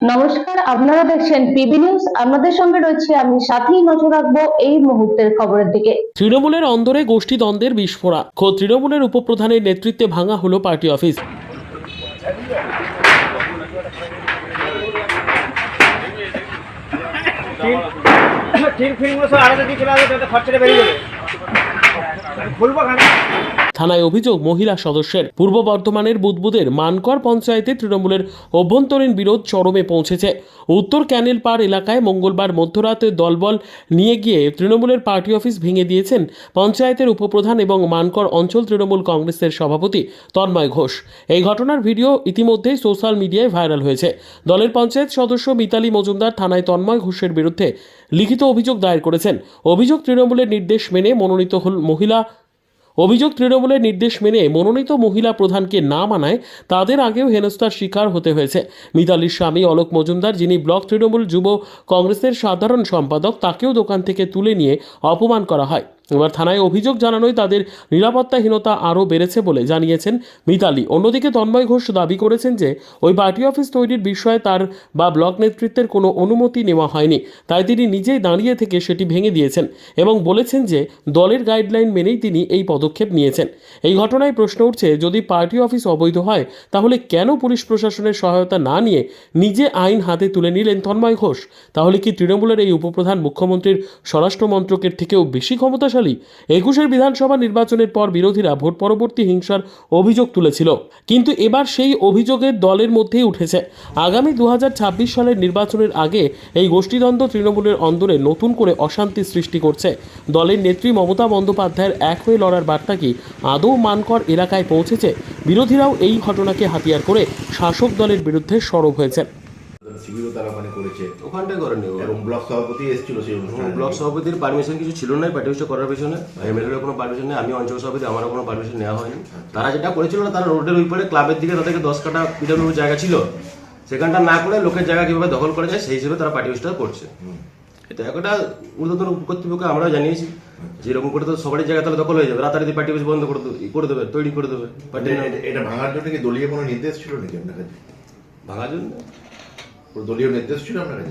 নমস্কার আপনারা দেখছেন পিবি নিউজ আপনাদের সঙ্গে রয়েছে আমি সাথেই নজর রাখব এই মুহূর্তের খবরের দিকে তৃণমূলের অন্দরে গোষ্ঠী দ্বন্দ্বের বিস্ফোরা খোদ তৃণমূলের উপপ্রধানের নেতৃত্বে ভাঙা হলো পার্টি অফিস ঠিক ফিল্ম সব আলাদা দিয়ে চলে আসবে খরচাটা বেরিয়ে যাবে খুলবো খানে থানায় অভিযোগ, মহিলা সদস্যের পূর্ব বর্ধমানের বুদবুদের মানকর পঞ্চায়েতে তৃণমূলের অভ্যন্তরীণ বিরোধ চরমে পৌঁছেছে। উত্তর ক্যানেল পার এলাকায় মঙ্গলবার মধ্যরাতে দলবল নিয়ে গিয়ে তৃণমূলের পার্টি অফিস ভেঙে দিয়েছেন পঞ্চায়েতের উপপ্রধান এবং মানকর অঞ্চল তৃণমূল কংগ্রেসের সভাপতি তন্ময় ঘোষ। এই ঘটনার ভিডিও ইতিমধ্যেই সোশ্যাল মিডিয়ায় ভাইরাল হয়েছে। দলের পঞ্চায়েত সদস্য মিতালি মজুমদার থানায় তন্ময় ঘোষের বিরুদ্ধে লিখিত অভিযোগ দায়ের করেছেন। অভিযোগ তৃণমূলের নির্দেশ মেনে মনোনীত হল মহিলা অভিযোগ তৃণমূলের নির্দেশ মেনে মনোনীত মহিলা প্রধানকে না মানায় তাদের আগেও হেনস্থার শিকার হতে হয়েছে। মিতালির স্বামী অলোক মজুমদার, যিনি ব্লক তৃণমূল যুব কংগ্রেসের সাধারণ সম্পাদক, তাকেও দোকান থেকে তুলে নিয়ে অপমান করা হয়। এবার থানায় অভিযোগ জানানোয় তাদের নিরাপত্তাহীনতা আরও বেড়েছে বলে জানিয়েছেন মিতালি। অন্যদিকে তন্ময় ঘোষ দাবি করেছেন যে, ওই পার্টি অফিস তৈরির বিষয়ে তার বা ব্লক নেতৃত্বের কোনো অনুমতি নেওয়া হয়নি, তাই তিনি নিজেই দাঁড়িয়ে থেকে সেটি ভেঙে দিয়েছেন এবং বলেছেন যে, দলের গাইডলাইন মেনেই তিনি এই পদক্ষেপ নিয়েছেন। এই ঘটনায় প্রশ্ন উঠছে, যদি পার্টি অফিস অবৈধ হয়, তাহলে কেন পুলিশ প্রশাসনের সহায়তা না নিয়ে নিজে আইন হাতে তুলে নিলেন তন্ময় ঘোষ? তাহলে কি তৃণমূলের এই উপপ্রধান মুখ্যমন্ত্রীর স্বরাষ্ট্র মন্ত্রকের থেকেও বেশি ক্ষমতাশালী একুশের বিধানসভা নির্বাচনের পর বিরোধীরা ভোট পরবর্তী হিংসার অভিযোগ তুলেছিল। কিন্তু এবার সেই অভিযোগের দলের মধ্যেই উঠেছে। আগামী দুই হাজার ছাব্বিশ সালের নির্বাচনের আগে এই গোষ্ঠীদ্বন্দ্ব তৃণমূলের অন্দরে নতুন করে অশান্তি সৃষ্টি করছে। দলের নেত্রী মমতা বন্দ্যোপাধ্যায়ের এক হয়ে লড়ার বার্তা কি আদৌ মানকর এলাকায় পৌঁছেছে? বিরোধীরাও এই ঘটনাকে হাতিয়ার করে শাসক দলের বিরুদ্ধে সরব হয়েছে। শিবিরও তারা ওখানে করেছে। ওখানটাই করেনি। এবং ব্লক সভাপতি এসেছিল সেই অনুষ্ঠানে। ব্লক সভাপতির পারমিশন কিছু ছিল না পার্টি অফিসে করার পেছনে? এমএলএর কোনো পারমিশন নেই আমি অঞ্চল সভাপতি আমারও কোনো পারমিশন নেওয়া হয়নি। তারা যেটা করেছিল না তারা রোডের ওই পারে ক্লাবের দিকে তাদেরকে দশ কাটা পিডাব্লিউ জায়গা ছিল। সেখানটা না করে লোকের জায়গা কীভাবে দখল করা যায় সেই হিসেবে তারা পার্টি অফিসটা করছে এটা একটা ঊর্ধ্বতন কর্তৃপক্ষকে আমরাও জানিয়েছি। যে এরকম করে তো সবারই জায়গা তাহলে দখল হয়ে যাবে। রাতারাতি পার্টি অফিস বন্ধ করে দেবে- করে দেবে তৈরি করে দেবে। এটা- ভাঙার জন্য কি দলীয় কোনো নির্দেশ ছিল নাকি আপনার কাছে? ভাঙার জন্য? দলীয় নির্দেশ ছিল আপনার কাছে?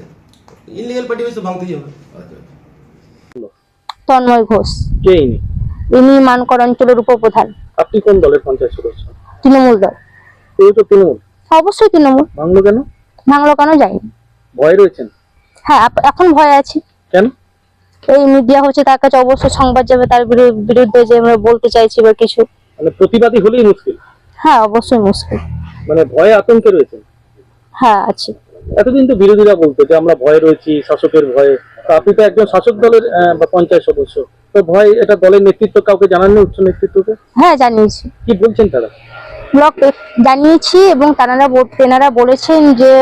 ইনলিগাল পার্টি তো ভাঙতেই হবে। আচ্ছা তন্ময় ঘোষ। কে ইনি? ইনি মানকর অঞ্চলের উপপ্রধান। আপনি কোন দলের পঞ্চায়েত সদস্য? তৃণমূল দল। এই তো তৃণমূল। অবশ্যই তৃণমূল। ভাঙলো কেন? ভাঙলো কেন যায়নি। ভয় রয়েছেন? হ্যাঁ আপ- এখন ভয় আছি। কেন? এই মিডিয়া হচ্ছে তার কাছে অবশ্যই সংবাদ যাবে তার বিরুদ্ধে যে আমরা বলতে চাইছি বা কিছু। মানে প্রতিবাদী হলেই মুশকিল? হ্যাঁ অবশ্যই মুশকিল। মানে ভয়ে আতঙ্কে রয়েছেন? হ্যাঁ আছে। এতদিন তো বিরোধীরা বলতো যে আমরা ভয়ে রয়েছি শাসকের ভয়ে। তো আপনি তো একজন শাসক দলের বা পঞ্চায়েত সদস্য। তো ভয় এটা দলের নেতৃত্ব কাউকে জানাননি উচ্চ নেতৃত্বকে? হ্যাঁ জানিয়েছি। কি বলছেন তারা? ব্লক জানিয়েছি এবং তারা তেনারা বলেছেন যে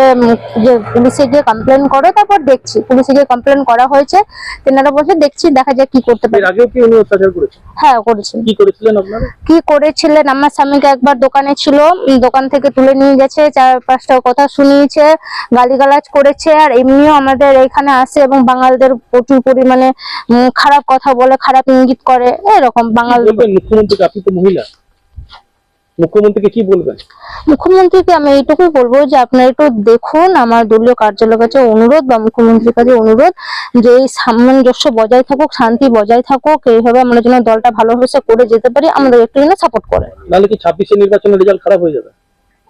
যে পুলিশে গিয়ে কমপ্লেন করো তারপর দেখছি। পুলিশে গিয়ে কমপ্লেন করা হয়েছে। তেনারা বলছে দেখছি দেখা যাক কি করতে পারে। আগেও কি উনি অত্যাচার করেছেন? হ্যাঁ করেছেন। কি করেছিলেন আপনারা? কি করেছিলেন? আমার স্বামীকে একবার দোকানে ছিল দোকান থেকে তুলে নিয়ে গেছে চার পাঁচটা কথা শুনিয়েছে গালিগালাজ করেছে আর এমনিও আমাদের এখানে আসে এবং বাঙালদের প্রচুর পরিমাণে খারাপ কথা বলে খারাপ ইঙ্গিত করে এরকম বাঙাল বলবেন? আপনি তো মহিলা। মুখ্যমন্ত্রীকে কি বলবেন? মুখ্যমন্ত্রীকে আমি এইটুকুই বলব যে আপনারা একটু দেখুন আমার দলীয় কার্যালয়ের কাছে অনুরোধ বা মুখ্যমন্ত্রীর কাছে অনুরোধ যে এই সামঞ্জস্য বজায় থাকুক শান্তি বজায় থাকুক এইভাবে আমরা যেন দলটা ভালোভাবে করে যেতে পারি আমাদের একটু যেন সাপোর্ট করে। নাহলে কি ছাব্বিশে নির্বাচনের রেজাল্ট খারাপ হয়ে যাবে?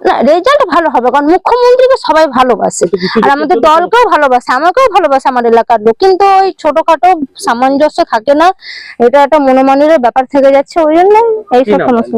না রেজাল্ট ভালো হবে কারণ মুখ্যমন্ত্রীকে সবাই ভালোবাসে। আর আমাদের দলকেও ভালোবাসে আমাকেও ভালোবাসে আমার এলাকার লোক। কিন্তু ওই ছোটখাটো সামঞ্জস্য থাকে না এটা একটা মনোমানের ব্যাপার থেকে যাচ্ছে ওই জন্য এইসব সমস্যা।